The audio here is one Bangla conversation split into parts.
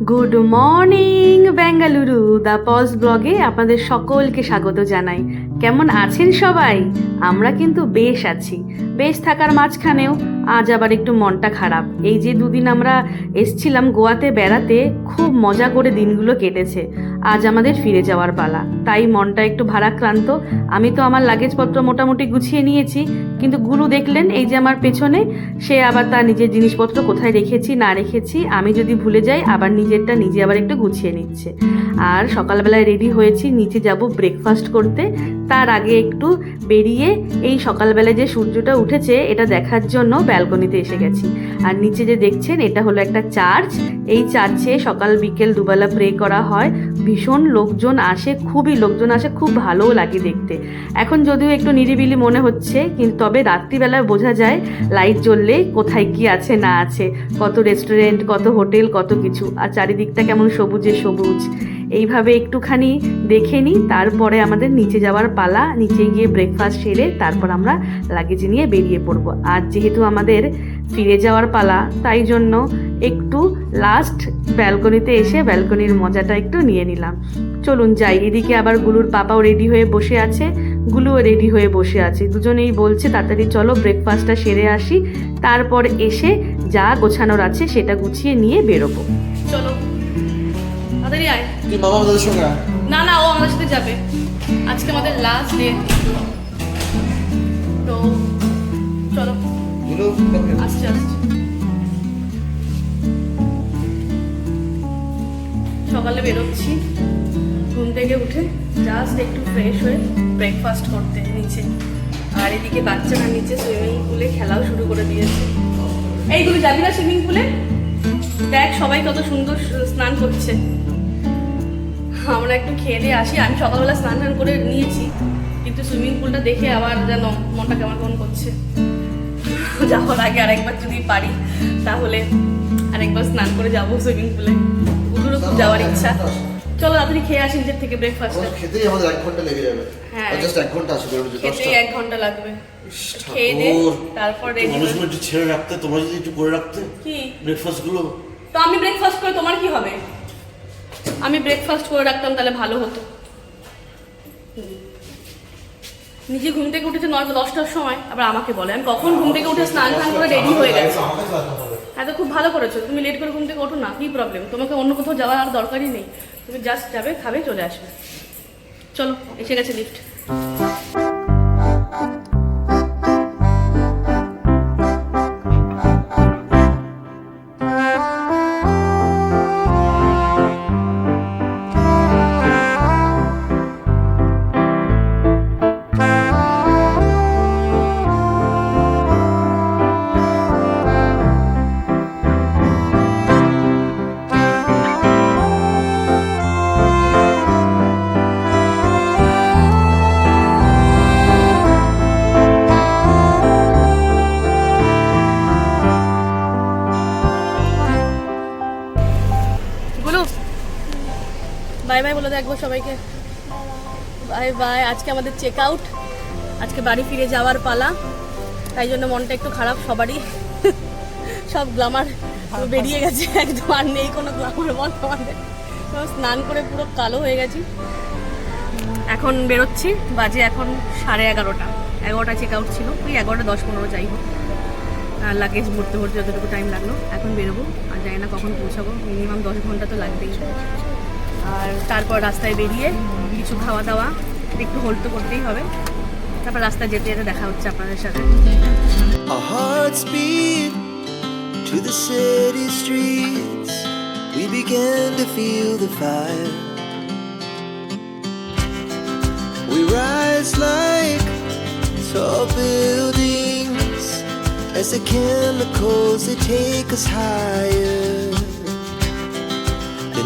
Good morning Bengaluru the pause ব্লগে আপনাদের সকলকে স্বাগত জানাই। কেমন আছেন সবাই? আমরা কিন্তু বেশ আছি। বেশ থাকার মাঝখানেও আজ আবার একটু মনটা খারাপ। এই যে দুদিন আমরা এসছিলাম গোয়াতে বেড়াতে, খুব মজা করে দিনগুলো কেটেছে। আজ আমাদের ফিরে যাওয়ার পালা। তাই মনটা একটু ভারাক্রান্ত। আমি তো আমার লাগেজপত্র মোটামুটি গুছিয়ে নিয়েছি, কিন্তু গুরু দেখলেন এই যে আমার পেছনে, সে আবার তার নিজের জিনিসপত্র কোথায় রেখেছি, না রেখেছি, আমি যদি ভুলে যাই, আবার নিজেরটা নিজে আবার একটু গুছিয়ে নিচ্ছে। আর সকালবেলায় রেডি হয়েছি, নিচে যাব ব্রেকফাস্ট করতে। তার আগে একটু বেরিয়ে এই সকালবেলায় যে সূর্যটা উঠেছে, এটা দেখার জন্য ব্যালকনিতে এসে গেছি। আর নিচে যে দেখছেন, এটা হলো একটা চার্চ এই চার্চে সকাল বিকেল দুবেলা প্রে করা হয়। ভীষণ লোকজন আসে, খুবই লোকজন আসে, খুব ভালোও লাগে দেখতে। এখন যদিও একটু নিরিবিলি মনে হচ্ছে, কিন্তু তবে রাত্রিবেলায় বোঝা যায় লাইট জ্বললে কোথায় কি আছে না আছে, কত রেস্টুরেন্ট কত হোটেল, কত কিছু। আর চারিদিকটা কেমন সবুজে সবুজ। এইভাবে একটুখানি দেখে নিই, তারপরে আমাদের নিচে যাওয়ার পালা, নিচে গিয়ে ব্রেকফাস্ট সেরে তারপর আমরা লাগেজ নিয়ে বেরিয়ে পড়ব। আর যেহেতু আমাদের ফিরে যাওয়ার পালা। তাই জন্য একটু লাস্ট ব্যালকনিতে এসে ব্যালকনির মজাটা একটু নিয়ে নিলাম। চলুন যাই এদিকে আবার গুলুর পাপাও রেডি হয়ে বসে আছে। গুলুও রেডি হয়ে বসে আছে। দুজনেই বলছে তাড়াতাড়ি চলো ব্রেকফাস্টটা সেরে আসি। তারপর এসে যা গোছানোর আছে সেটা গুছিয়ে নিয়ে বেরোবো। চলো। তাড়াতাড়ি আয়। তুই মামা আমাদের সঙ্গে না না ও আমাদের সাথে যাবে। আজকে আমাদের লাস্ট ডে তো আসছে সকালে বেরোচ্ছি। ঘুম থেকে উঠে জাস্ট একটু ফ্রেশ হয়ে ব্রেকফাস্ট করতে নিচে। আর এদিকে বাচ্চারা নিচে সুইমিং পুলে খেলাও শুরু করে দিয়েছে। এইগুলো যাবি না সুইমিং পুলে দেখ সবাই কত সুন্দর স্নান করছে। আমরা একটু খেয়ে দিয়ে আসি। আমি সকালবেলা স্নান টান করে নিয়েছি, কিন্তু সুইমিং পুলটা দেখে আবার যেন মনটা কেমন কেমন করছে। যাওয়ার আগে আরেকবার যদি পারি তাহলে আরেকবার স্নান করে যাব সুইমিং পুলে খুব যাওয়ার ইচ্ছা। চলো তাড়াতাড়ি খেয়ে আসি নিজের থেকে ব্রেকফাস্টটা খেতেই আমাদের এক ঘণ্টা লেগে যাবে। হ্যাঁ। জাস্ট এক ঘণ্টা আসবে বেরোবে খেতে ঘণ্টা লাগবে। খেয়ে দে ঠাকুর। তারপর রেডি মানুষগুলো একটু ছেড়ে রাখতে তোমরা যদি একটু করে রাখতে কি? ব্রেকফাস্টগুলো। তো আমি ব্রেকফাস্ট করে তোমার কি হবে? আমি ব্রেকফাস্ট করে রাখতাম তাহলে ভালো হতো। হুম। নিজে ঘুম থেকে উঠেছে নয় দশটার সময়, আবার আমাকে বলে। আমি কখন ঘুম থেকে উঠে স্নান টান করে রেডি হয়ে গেছে। হ্যাঁ তো খুব ভালো করেছ। তুমি লেট করে ঘুম থেকে ওঠো না, কী প্রবলেম তোমাকে অন্য কোথাও যাওয়ার আর দরকারই নেই। তুমি জাস্ট যাবে, খাবে, চলে আসবে। চলো, এসে গেছে লিফট বলে দেখব সবাইকে। বাই বাই আজকে আমাদের চেক আউট আজকে বাড়ি ফিরে যাওয়ার পালা। তাই জন্য মনটা একটু খারাপ সবারই। সব গ্লামার বেরিয়ে গেছে একদম আর নেই কোনো গ্লামার বল আমাদের। স্নান করে পুরো কালো হয়ে গেছি। এখন বেরোচ্ছি বাজে এখন সাড়ে এগারোটা। এগারোটা চেক আউট ছিল ওই এগারোটা দশ পনেরো যাই হোক। আর লাগেজ ভরতে ভরতে যতটুকু টাইম লাগল এখন বেরোবো। আর জানি না কখন পৌঁছাবো মিনিমাম দশ ঘণ্টা তো লাগবেই। আর তারপর রাস্তায় বেরিয়ে কিছু খাওয়া দাওয়া একটু হোল্ড তো করতেই হবে তারপর রাস্তায় যেতে যেতে দেখা হচ্ছে আপনাদের সাথে to the city streets. We began to feel the fire. We rise like tall buildings as the chemicals they take us higher.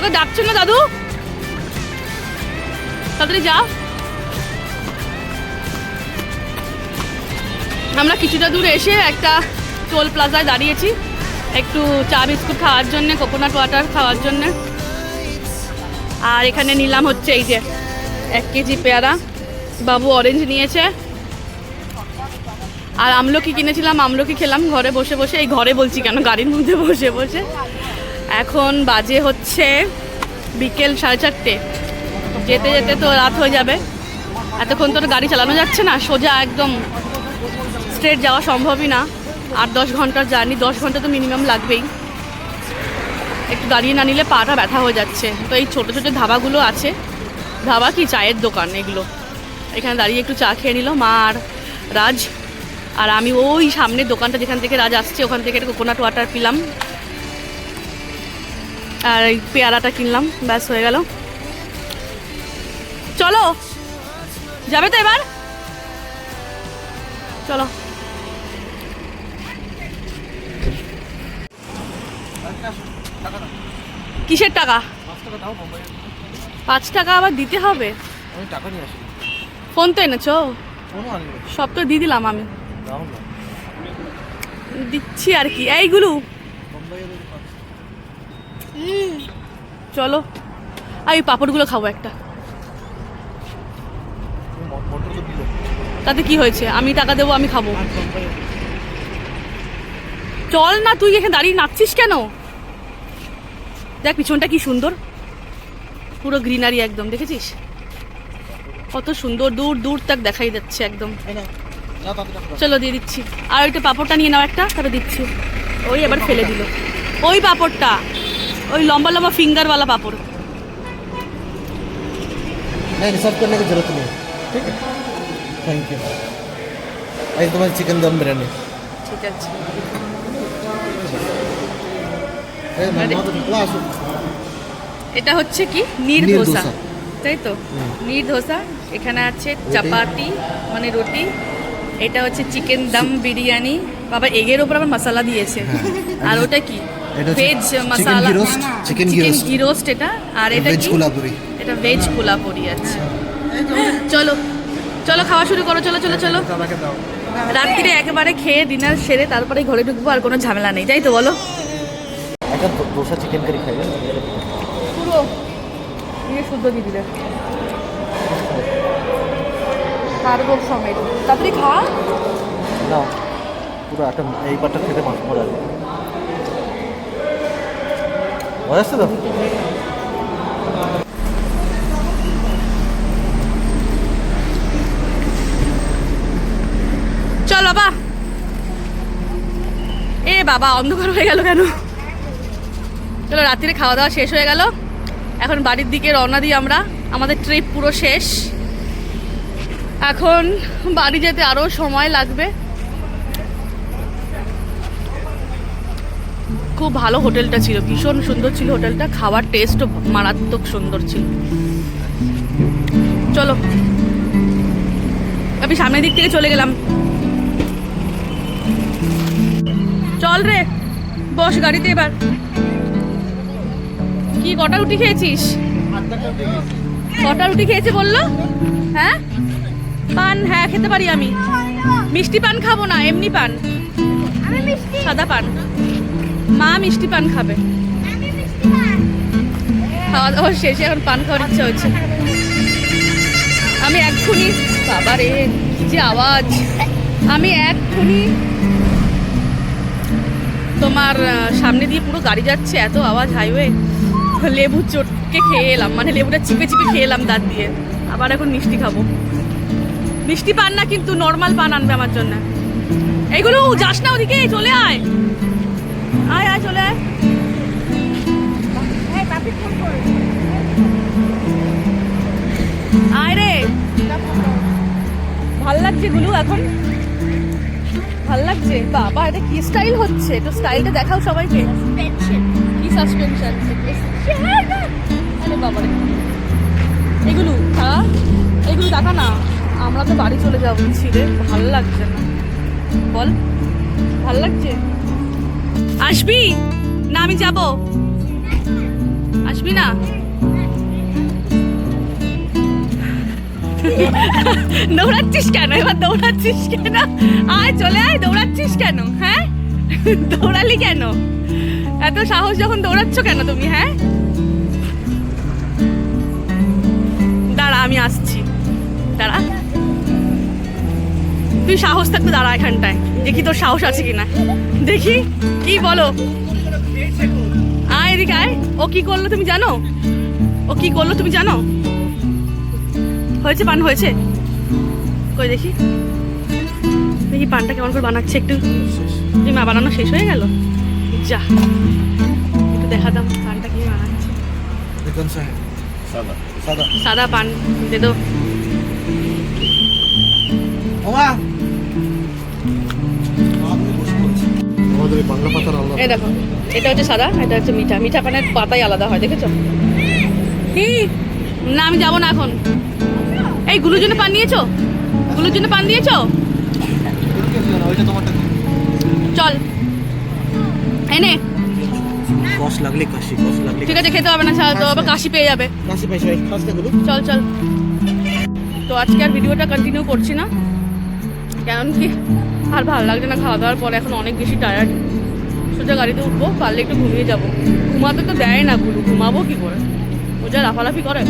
তোকে ডাকছো না, দাদু। তাড়াতাড়ি যা। আমরা কিছুটা দূর এসে একটা টোল প্লাজায় দাঁড়িয়েছি। একটু চা, বিস্কুট খাওয়ার জন্যে, কোকোনাট ওয়াটার খাওয়ার জন্যে। আর এখানে নিলাম হচ্ছে এই যে এক কেজি পেয়ারা। বাবু অরেঞ্জ নিয়েছে। আর আমলকি কিনেছিলাম, আমলকি খেলাম, ঘরে বসে বসে, এই ঘরে বলছি কেন, গাড়ির মধ্যে বসে বসে। এখন বাজে হচ্ছে বিকেল সাড়ে চারটে। যেতে যেতে তো রাত হয়ে যাবে। এতক্ষণ তোর গাড়ি চালানো যাচ্ছে না, সোজা একদম স্ট্রেট যাওয়া সম্ভবই না। আর দশ ঘণ্টার জার্নি, দশ ঘণ্টা তো মিনিমাম লাগবেই। একটু দাঁড়িয়ে না নিলে পাটা ব্যথা হয়ে যাচ্ছে। তো এই ছোটো ছোটো ধাবাগুলো আছে। ধাবা কি চায়ের দোকান এগুলো? এখানে দাঁড়িয়ে একটু চা খেয়ে নিল মা আর রাজ। আর আমি ওই সামনের দোকানটা যেখান থেকে রাজ আসছে, ওখান থেকে একটা কোকোনাট ওয়াটার পিলাম। আর এই পেয়ারাটা কিনলাম, ব্যাস হয়ে গেল। চলো, যাবে তো এবার? চলো। কিসের টাকা? পাঁচ টাকা আবার দিতে হবে? ফোন তো এনেছো? সব তো দিয়ে দিলাম আমি। দিচ্ছি আর কি। এইগুলো চলো, আর এই পাঁপড়গুলো খাব একটা। তাতে কি হয়েছে? আমি টাকা দেবো, আমি খাব। চল না, তুই এখানে দাঁড়িয়ে নাচছিস কেন? দেখ, পিছনটা কি সুন্দর। পুরো গ্রিনারি একদম, দেখেছিস? কত সুন্দর, দূর দূর তাক দেখাই যাচ্ছে একদম। চলো, দিয়ে দিচ্ছি। আর ওইটা পাঁপড়টা নিয়ে নাও একটা, তারপরে দিচ্ছি। ওই এবার ফেলে দিল। ওই পাঁপড়টা। ওই লম্বা লম্বা ফিঙ্গারওয়ালা পাঁপড় नहीं सब करने की जरूरत नहीं है ठीक है थैंक यू आज तुम्हारी चिकन दम बिरयानी ঠিক আছে अरे मामा तो निकला आसो এটা হচ্ছে কি নীর নীর ধোসা ধোসা। তাই তো নীর ধোসা এখানে আছে চাপাতি মানে রুটি এটা হচ্ছে চিকেন দম বিরিয়ানি বাবা এগের ওপর আবার মশলা দিয়েছে আর ওটা কি এটা veg masala roast। Ghee roast এটা আর এটা ভেজ কি? কোলাপুরি এটা ভেজ কোলাপুরি আছে চলো চলো খাওয়া শুরু করো চলো চলো চলো। রাত্রিরে একেবারে খেয়ে ডিনার সেরে তারপরে ঘরে ঢুকবো আর কোনো ঝামেলা নেই। তাই তো বলো। একটা দোসা চিকেন কারি খাই পুরো। নিয়ে শুদ্ধ দিয়ে দিলে। কার্বোর সমেত। তাড়াতাড়ি খা। না পুরো একটা এইবারটা খেতে মাছ মজা তো। চল বাবা। এ বাবা, অন্ধকার হয়ে গেল কেন? চলো, রাত্রিরে খাওয়া দাওয়া শেষ হয়ে গেল। এখন বাড়ির দিকে রওনা দিই আমরা। আমাদের ট্রিপ পুরো শেষ। এখন বাড়ি যেতে আরও সময় লাগবে। খুব ভালো হোটেলটা ছিল। ভীষণ সুন্দর ছিল হোটেলটা। খাওয়ার টেস্টও মারাত্মক সুন্দর ছিল। চলো। আমি সামনের দিক থেকে চলে গেলাম। চল রে। বস গাড়িতে এবার। কি কটা রুটি খেয়েছিস? কটা রুটি খেয়েছে বলল? হ্যাঁ? পান হ্যাঁ খেতে পারি আমি। মিষ্টি পান খাব না এমনি পান। সাদা পান। মা মিষ্টি পান খাবে। খাওয়া দাওয়া শেষে এখন পান খাওয়ার ইচ্ছা হচ্ছে। আমি এক্ষুনি বাবা রে কি যে আওয়াজ। আমি এক্ষুনি তোমার সামনে দিয়ে পুরো গাড়ি যাচ্ছে, এত আওয়াজ হাইওয়ে লেবু চটকে খেয়ে এলাম মানে লেবুটা চিপে চিপে খেয়ে এলাম দাঁত দিয়ে। আবার এখন মিষ্টি খাব। মিষ্টি পান না কিন্তু নর্মাল পান আনবে আমার জন্য। এইগুলো যাস না ওদিকে, চলে আয়। আয়। চলে আয় আয় রে। ভালো লাগছে গুলু এখন? ভালো লাগছে? বাবা এটা কি স্টাইল হচ্ছে? তো স্টাইলটা দেখাও সবাইকে। কি সাসপেনশন আরে বাবা রে এগুলো হ্যাঁ এগুলো দেখা না। আমরা তো বাড়ি চলে যাব ছিঁড়ে। ভালো লাগছে না। বল ভালো লাগছে? আসবি? না, আমি যাব। আসবি না? দৌড়াচ্ছিস কেন? এবার দৌড়াচ্ছিস কেন? আয়, চলে আয়, দৌড়াচ্ছিস কেন? হ্যাঁ? দৌড়ালি কেন? এত সাহস যখন দৌড়াচ্ছ কেন তুমি হ্যাঁ? দাঁড়া, আমি আসছি। দাঁড়া। তুই সাহস থাকতে দাঁড়া এখানটায়। দেখি তোর সাহস আছে কিনা। দেখি কি বলো? আয় এদিকে আয়। ও কি করল তুমি জানো? ও কি করল তুমি জানো? হয়েছে পান হয়েছে। কই দেখি। দেখি পানটা কেমন করে বানাচ্ছে একটু। তুমি মা বানানো শেষ হয়ে গেল? যা। একটু দেখা দাম পানটা কি বানাচ্ছে। সাদা পান দে দো। 好吧。আমাদের বাংলা পাতার আলাদা এই দেখো এটা হচ্ছে সাদা এটা হচ্ছে মিঠা। মিঠা পানের পাতাই আলাদা হয় দেখেছ? কি? না আমি যাব না এখন। এই গুলোর জন্য পান নিয়েছো? গুলোর জন্য পান দিয়েছ চল। এনে। কস লাগলে কাশি কস লাগলে ঠিক আছে খেতে হবে না ছাড়া তো আবার কাশি পেয়ে যাবে। কাশি পাইছে ভাই খাসটা গুলো চল চল। তো আজকে আর ভিডিওটা কন্টিনিউ করছি না। কারণ কি? আর ভালো লাগছে না, খাওয়া দাওয়ার পরে এখন অনেক বেশি টায়ার্ড সোজা গাড়িতে উঠবো, পারলে একটু ঘুমিয়ে যাব। ঘুমাতে তো দেয় না গুরু, ঘুমাবো কি করে? ও যা লাফালাফি করে।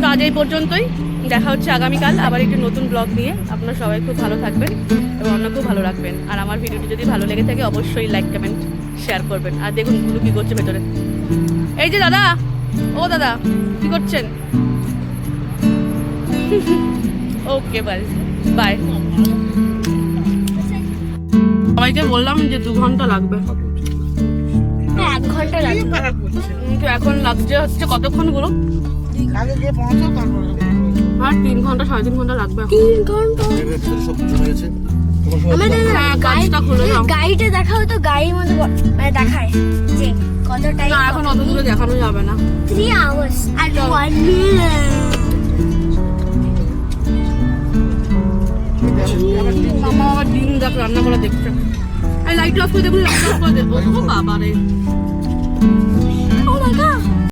তো আজ এই পর্যন্তই, দেখা হচ্ছে আগামীকাল আবার একটি নতুন ব্লগ নিয়ে। আপনারা সবাই খুব ভালো থাকবেন এবং অন্যকেও ভালো রাখবেন। আর আমার ভিডিওটি যদি ভালো লেগে থাকে, অবশ্যই লাইক কমেন্ট শেয়ার করবেন। আর দেখুন গুরু কী করছে ভেতরে। এই যে দাদা, ও দাদা, কি করছেন? ওকে বাই বাই সবাইকে বললাম যে দু ঘণ্টা লাগবে। এক ঘণ্টা লাগবে। কিন্তু এখন লাগছে হচ্ছে কতক্ষণগুলো আর তিন ঘণ্টা সাড়ে তিন ঘণ্টা লাগবে। তিন ঘণ্টা? সব হ্যাঁ, কাজটা খুলে দাও। গাড়িটা দেখাও তো গাড়ির মধ্যে মানে দেখায় যে কত টাইম না এখন অত দূরে দেখানো যাবে না। থ্রি আওয়ার্স আর ওয়ান মিনিট মামা আবার ডিম দেখ রান্না করা দেখছে। এই লাইট অফ করে দেবো লাইট অফ করে দেবো ও বাবা রে ও মাই গড